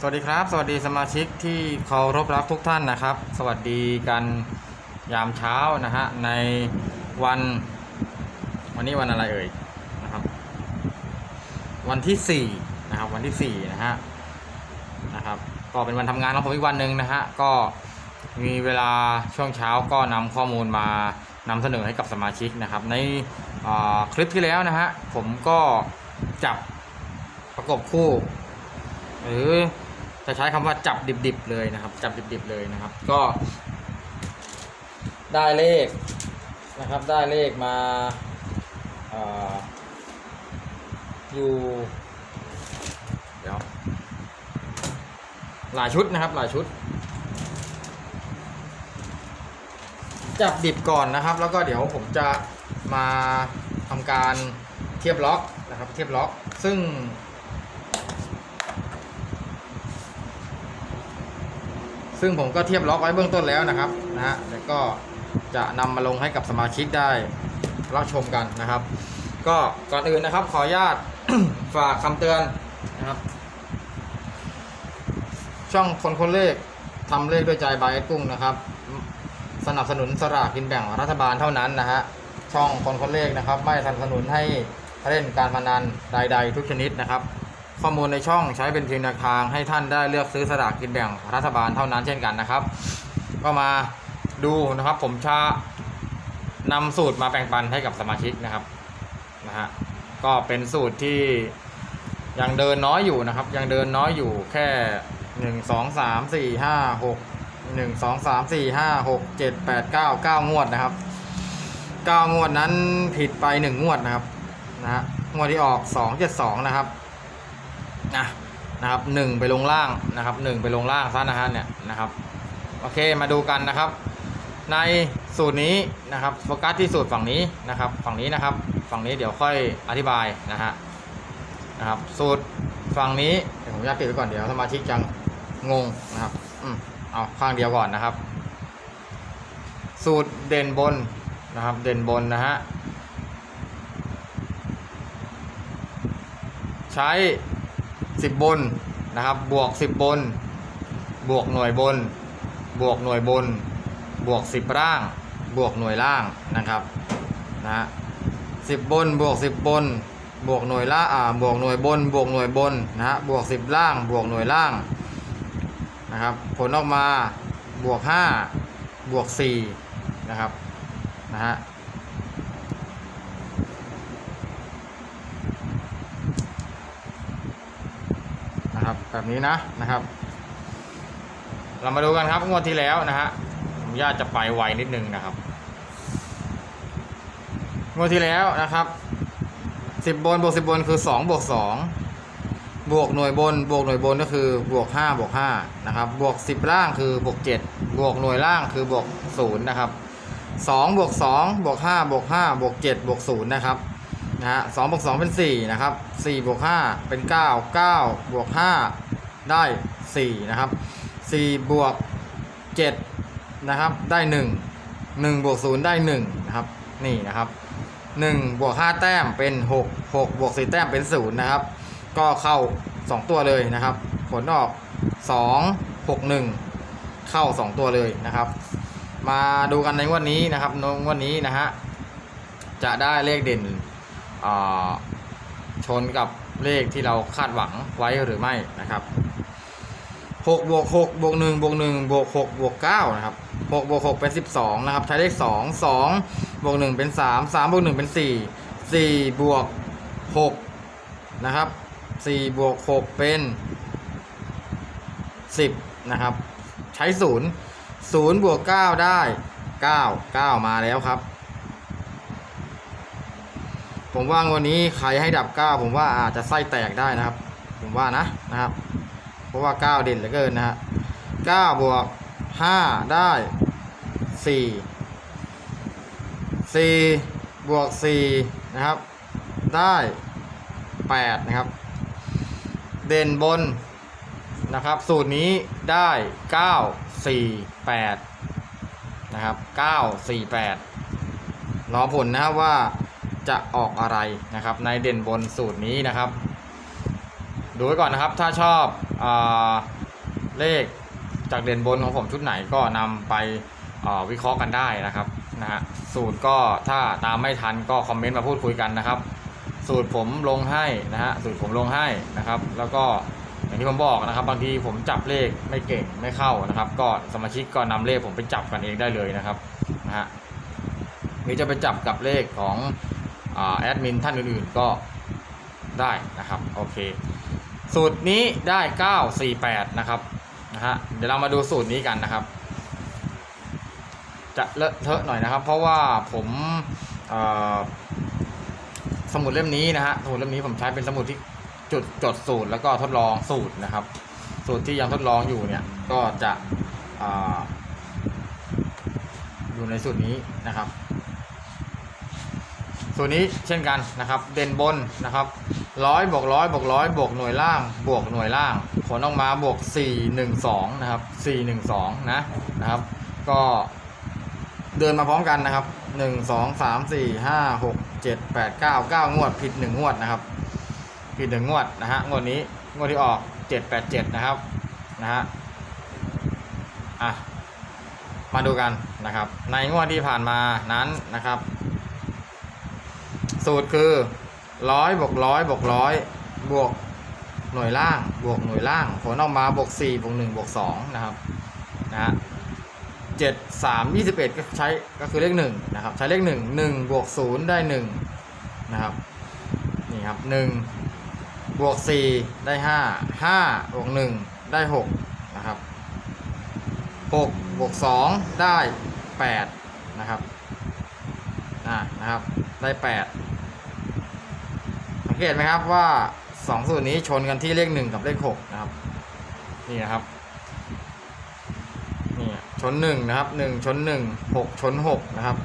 สวัสดีครับ สวัสดีสมาชิกที่เคารพรักทุกท่านนะครับ สวัสดีกันยามเช้านะฮะในวันวันนี้วันอะไรเอ่ยนะครับ วันที่สี่นะครับวันที่สี่นะฮะนะครับก็เป็นวันทำงานของผมอีกวันหนึ่งนะฮะก็มีเวลาช่วงเช้าก็นำข้อมูลมานำเสนอให้กับสมาชิกนะครับ ในคลิปที่แล้วนะฮะผมก็จับประกบคู่ หรือ จะใช้คำว่าจับดิบๆเลยนะครับ จับดิบๆเลยนะครับ ก็ ได้เลขนะครับ ได้เลขมาเอ่ออยู่ เดี๋ยวหลายชุดนะครับหลายชุด จับดิบก่อนนะครับ แล้วก็เดี๋ยวผมจะมาทำการเทียบล็อกนะครับ เทียบล็อก ซึ่ง ซึ่งผมก็เทียบล็อกไว้เบื้องต้นแล้วนะครับนะฮะแล้วก็จะนำมาลงให้กับสมาชิกได้รับชมกันนะครับ ก็ก่อนอื่นนะครับ ขออนุญาตฝากคำเตือนนะครับ ช่องคนคนเลขทำเลขด้วยใจบายกุ้งนะครับ สนับสนุนสลากกินแบ่งรัฐบาลเท่านั้นนะฮะช่องคนคนเลขนะครับ ไม่สนับสนุนให้เล่นการพนันใด ๆ ทุกชนิดนะครับ ข้อมูลในช่องใช้เป็นเพียงแนวทางให้ท่านได้เลือกซื้อสลากกินแบ่งรัฐบาลเท่านั้นเช่นกันนะครับ ก็มาดูนะครับผมจะนำสูตรมาแบ่งปันให้กับสมาชิกนะครับนะฮะก็เป็นสูตรที่ยังเดินน้อยอยู่นะครับ ยังเดินน้อยอยู่แค่หนึ่งสองสามสี่ห้าหกหนึ่งสองสามสี่ห้าหกเจ็ดแปดเก้าเก้างวดนะครับเก้างวดนั้นผิดไปหนึ่งงวดนะครับนะฮะงวดที่ออกสองเจ็ดสองนะครับ นะนะครับหนึ่งไปลงล่างนะครับหนึ่งไปลงล่างซะนะฮะเนี่ยนะครับโอเคมาดูกันนะครับ ในสูตรนี้นะครับโฟกัสที่สูตรฝั่งนี้นะครับ ฝั่งนี้นะครับ ฝั่งนี้เดี๋ยวค่อยอธิบายนะฮะนะครับ สูตรฝั่งนี้เดี๋ยวผมจะปิดไว้ก่อนเดี๋ยวสมาชิกจะงงนะครับอืมเอาข้างเดียวก่อนนะครับ สูตรเด่นบนนะครับ เด่นบนนะฮะใช้ 10 บนนะครับ บวก 10 บน บวกหน่วยบน บวกหน่วยบน บวก 10 ล่าง บวกหน่วยล่างนะครับนะฮะสิบบนบวก 10 บน บวกหน่วยล่าอ่าบวกหน่วยบน บวกหน่วยบนนะฮะบวก 10 ล่าง บวกหน่วยล่างนะครับผลออกมาบวก 5 บวก4นะครับนะฮะ นะครับแบบนี้นะนะครับ เรามาดูกันครับงวดที่แล้วนะฮะผมญาตจะไปไวนิดนึงนะครับงวดที่แล้วนะครับสิบบนบวกสิบบนคือสองบวกสองบวกหน่วยบน บวกหน่วยบนก็คือบวกห้าบวกห้านะครับบวกสิบล่างคือบวกเจ็ดบวกหน่วยล่างคือบวกศูนย์นะครับสองบวกสองบวกห้าบวกห้าบวกเจ็ดบวกศูนย์นะครับ นะฮะสองบวกสองเป็นสี่นะครับสี่บวกห้าเป็นเก้าเก้าบวกห้าได้สี่นะครับสี่บวกเจ็ดนะครับได้หนึ่งหนึ่งบวกศูนย์ได้หนึ่งนะครับนี่นะครับหนึ่งบวกห้าแต้มเป็นหกหกบวกสี่แต้มเป็นศูนย์นะครับ ก็เข้าสองตัวเลยนะครับ ผลออกสองหกหนึ่งเข้าสองตัวเลยนะครับ มาดูกันในวดนี้นะครับนงวดนี้นะฮะจะได้เลขเด่น ชนกับเลขที่เราคาดหวังไว้หรือไม่นะครับหกบวกหกบวกหนึ่งบวกหนึ่งบวกหกบวกเก้านะครับหกบวกหกเป็นสิบสองนะครับ ใช้เลขสองสองบวกหนึ่งเป็นสามสามบวกหนึ่งเป็นสี่สี่บวกหกนะครับสี่บวกหกเป็นสิบนะครับ ใช้ศูนย์ศูนย์บวกเก้าได้เก้าเก้ามาแล้วครับ ผมว่างวันนี้ใครให้ดับเก้าผมว่าอาจจะไส้แตกได้นะครับ ผมว่านะนะครับ เพราะว่าเก้าเด่นเหลือเกินนะฮะเก้าบวกห้าได้สี่สี่บวกสี่นะครับ ได้แปดนะครับ เด่นบนนะครับ สูตรนี้ได้เก้าสี่แปดนะครับเก้าสี่แปดรอผลนะครับว่า จะออกอะไรนะครับ ในเด่นบนสูตรนี้นะครับ ดูไว้ก่อนนะครับ ถ้าชอบอเลขจากเด่นบนของผมชุดไหนก็นำไปวิเคราะห์กันได้นะครับนะฮะสูตรก็ถ้าตามไม่ทันก็คอมเมนต์มาพูดคุยกันนะครับ สูตรผมลงให้นะฮะสูตรผมลงให้นะครับ แล้วก็อย่างที่ผมบอกนะครับ บางทีผมจับเลขไม่เก่งไม่เข้านะครับ ก็สมาชิกก็นำเลขผมไปจับกันเองได้เลยนะครับนะฮะหรือจะไปจับกับเลขของ แอดมินท่านอื่นๆก็ได้นะครับโอเคสูตรนี้ได้ 948 นะครับนะฮะเดี๋ยวเรามาดูสูตรนี้กันนะครับ จะเลอะเทอะหน่อยนะครับ เพราะว่าผมอ่อสมุดเล่มนี้นะฮะสมุดเล่มนี้ผมใช้เป็นสมุดที่จุดจดสูตรแล้วก็ทดลองสูตรนะครับ สูตรที่ยังทดลองอยู่เนี่ยก็จะออยู่ในสูตรนี้นะครับ ตรนี้เช่นกันนะครับ เด่นบนนะครับร้อยบวกร้อยบวกร้อยบวกหน่วยล่างบวกหน่วยล่าง ผลออกมาบวก 412 นะครับ 412 นะนะครับ ก็เดินมาพร้อมกันนะครับ 1 2 3 4 5 6 7 8 9 9 งวด ผิด 1 งวดนะครับ ผิด 1 งวดนะฮะงวดนี้งวดที่ออก 787 นะครับนะฮะอะมาดูกันนะครับ ในงวดที่ผ่านมานั้นนะครับ สูตรคือร้อยบวกร้อยบวกร้อยบวกหน่วยล่างบวกหน่วยล่างผลออกมาบวกสี่บวกหนึ่งบวกสองนะครับนะฮะเจ็ดสามยี่สิบเอ็ดก็ใช้ก็คือเลขหนึ่งนะครับใช้เลขหนึ่งหนึ่งบวกศูนย์ได้หนึ่งนะครับนี่ครับหนึ่งบวกสี่ได้ห้าห้าบวกหนึ่งได้หกนะครับหกบวกสองได้แปดนะครับอ่านะครับได้แปด เกตไหมครับว่าสองสูตรนี้ชนกันที่เลขหนึ่งกับเลขหกนะครับ นี่นะครับนี่ชนหนึ่งนะครับหนึ่งชนหนึ่งหกชนหกนะครับ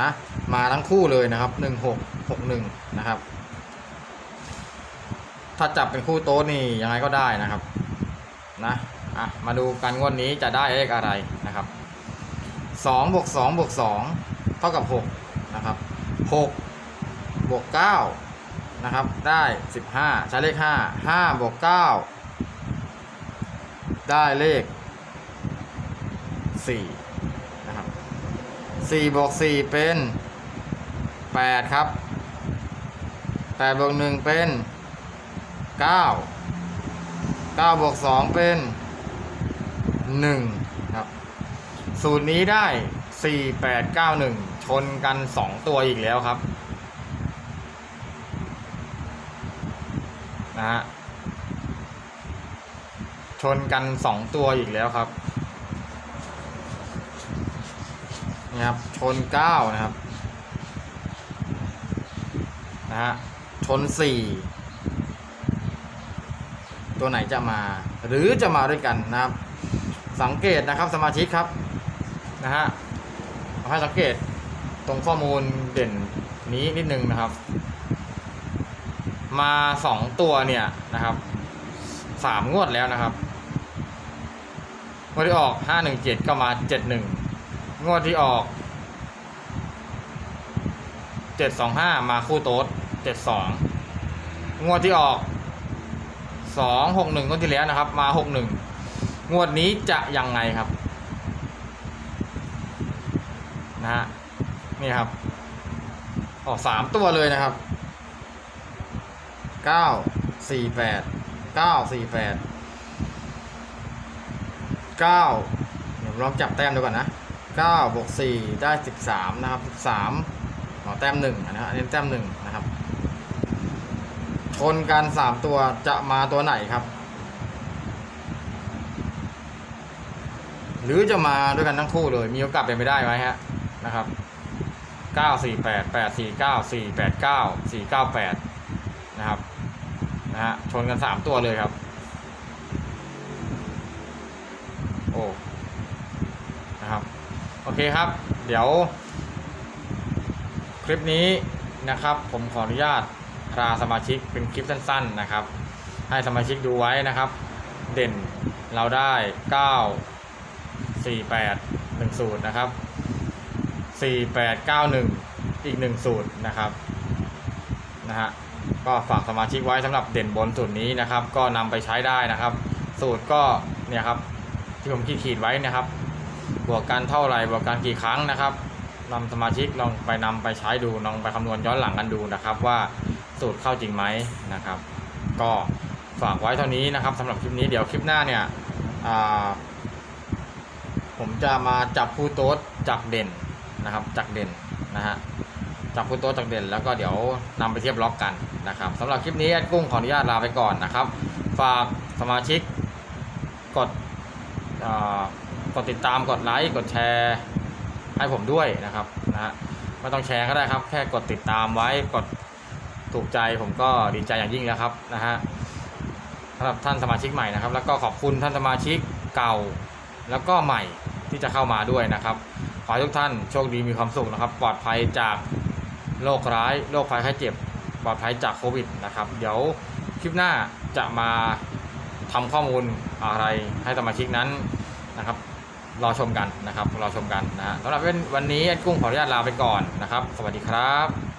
นะมาทั้งคู่เลยนะครับหนึ่งหกหกหนึ่งนะครับ ถ้าจับเป็นคู่โต๊ะนี่ยังไงก็ได้นะครับนะอะมาดูกันงวดนี้จะได้เลขอะไรนะครับสองบวกสองบวกสองเท่ากับหกนะครับหกบวกเก้า นะครับ ได้สิบห้าใช้เลขห้าห้าบวกเก้าได้เลขสี่นะครับสี่บวกสี่เป็นแปดครับแปดบวกหนึ่งเป็นเก้าเก้าบวกสองเป็นหนึ่งครับ สูตรนี้ได้สี่แปดเก้าหนึ่งชนกันสองตัวอีกแล้วครับ นะฮะ ชนกันสองตัวอีกแล้วครับนี่ครับ ชนเก้านะครับ นะฮะ ชนสี่ตัวไหนจะมาหรือจะมาด้วยกันนะครับ สังเกตนะครับสมาชิกครับนะฮะให้สังเกตตรงข้อมูลเด่นนี้นิดนึงนะครับ มาสองตัวเนี่ยนะครับสามงวดแล้วนะครับงวดที่ออกห้าหนึ่งเจ็ดก็มาเจ็ดหนึ่งงวดที่ออกเจ็ดสองห้ามาคู่โต๊ดเจ็ดสองงวดที่ออกสองหกหนึ่งงวดที่แล้วนะครับ มาหกหนึ่งงวดนี้จะยังไงครับนะฮะนี่ครับออกสามตัวเลยนะครับ เก้าสี่แปดเก้าสี่แปดเก้าเดี๋ยวลองจับแต้มดูก่อนนะเก้าบวกสี่ได้สิบสามนะครับสิบสามหอแต้มหนึ่งนะครับอันนี้แต้มหนึ่งนะครับชนกันสามตัวจะมาตัวไหนครับ หรือจะมาด้วยกันทั้งคู่เลย มีโอกาสเป็นไปได้ไหมฮะนะครับเก้าสี่แปดแปดสี่เก้าสี่แปดเก้าสี่เก้าแปดนะครับ นะฮะชนกันสามตัวเลยครับ โอ้นะครับ โอเคครับ เดี๋ยว คลิปนี้นะครับ ผมขออนุญาตพาสมาชิกเป็นคลิปสั้น ๆนะครับ ให้สมาชิกดูไว้นะครับ เด่นเราได้ 9 4 8 1สูตรนะครับ 4 8 9 1 อีก 1 สูตรนะครับนะฮะ ก็ฝากสมาชิกไว้สำหรับเด่นบนสูตรนี้นะครับ ก็นำไปใช้ได้นะครับ สูตรก็เนี่ยครับที่ผมขีดขีดไว้นะครับ บวกกันเท่าไหร่บวกกันกี่ครั้งนะครับนำสมาชิกลองไปนำไปใช้ดูลองไปคำนวณย้อนหลังกันดูนะครับ ว่าสูตรเข้าจริงไหมนะครับ ก็ฝากไว้เท่านี้นะครับสำหรับคลิปนี้เดี๋ยวคลิปหน้าเนี่ยผมจะมาจับคู่โต๊ดจากเด่นนะครับจากเด่นนะฮะ จับคู่โต๊ดจากเด่น แล้วก็เดี๋ยวนำไปเทียบล็อกกันนะครับสำหรับคลิปนี้แอดกุ้งขออนุญาตลาไปก่อนนะครับ ฝากสมาชิกกดกดติดตามกดไลค์กดแชร์ให้ผมด้วยนะครับนะฮะไม่ต้องแชร์ก็ได้ครับ แค่กดติดตามไว้กดถูกใจผมก็ดีใจอย่างยิ่งแล้วครับนะฮะสำหรับท่านสมาชิกใหม่นะครับ แล้วก็ขอบคุณท่านสมาชิกเก่า แล้วก็ใหม่ที่จะเข้ามาด้วยนะครับ ขอให้ทุกท่านโชคดีมีความสุขนะครับ ปลอดภัยจาก โรคร้ายโรคภัยไข้เจ็บปลอดภัยจากโควิดนะครับ เดี๋ยวคลิปหน้าจะมาทำข้อมูลอะไรให้สมาชิกนั้นนะครับรอชมกันนะครับรอชมกันนะฮะสำหรับวันนี้แอดกุ้งขออนุญาตลาไปก่อนนะครับ สวัสดีครับ